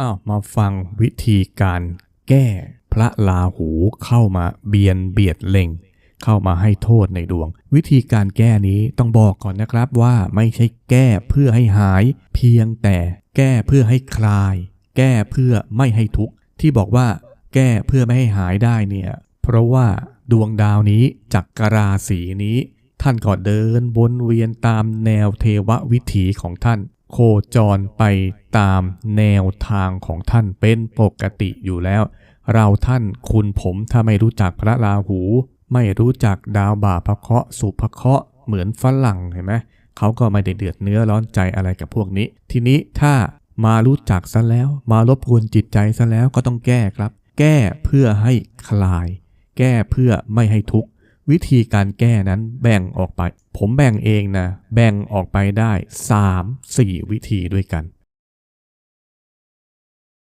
อ้าวมาฟังวิธีการแก้พระลาหูเข้ามาเบียนเบียดเล็ง เข้ามาให้โทษในดวง วิธีการแก้นี้ต้องบอกก่อนนะครับว่าไม่ใช่แก้เพื่อให้หาย เพียงแต่แก้เพื่อให้คลาย แก้เพื่อไม่ให้ทุกข์ที่บอกว่าแก้เพื่อไม่ให้หายได้เนี่ยเพราะว่าดวงดาวนี้จักรราศีนี้ ท่านก็เดินวนเวียนตามแนวเทววิถีของท่าน โคจรไปตามแนวทางของท่านเป็นปกติอยู่แล้ว เราท่านคุณผมถ้าไม่รู้จักพระราหู ไม่รู้จักดาวบาพระเคราะห์สุภเคราะห์เหมือนฝรั่งเห็นไหมเขาก็ไม่ได้เดือดเนื้อร้อนใจอะไรกับพวกนี้ ทีนี้ถ้ามารู้จักซะแล้ว มารบกวนจิตใจซะแล้วก็ต้องแก้ครับ แก้เพื่อให้คลาย แก้เพื่อไม่ให้ทุกข์ วิธีการแก้นั้นแบ่งออกไป ผมแบ่งเองนะ แบ่งออกไปได้ 3-4 วิธีด้วยกัน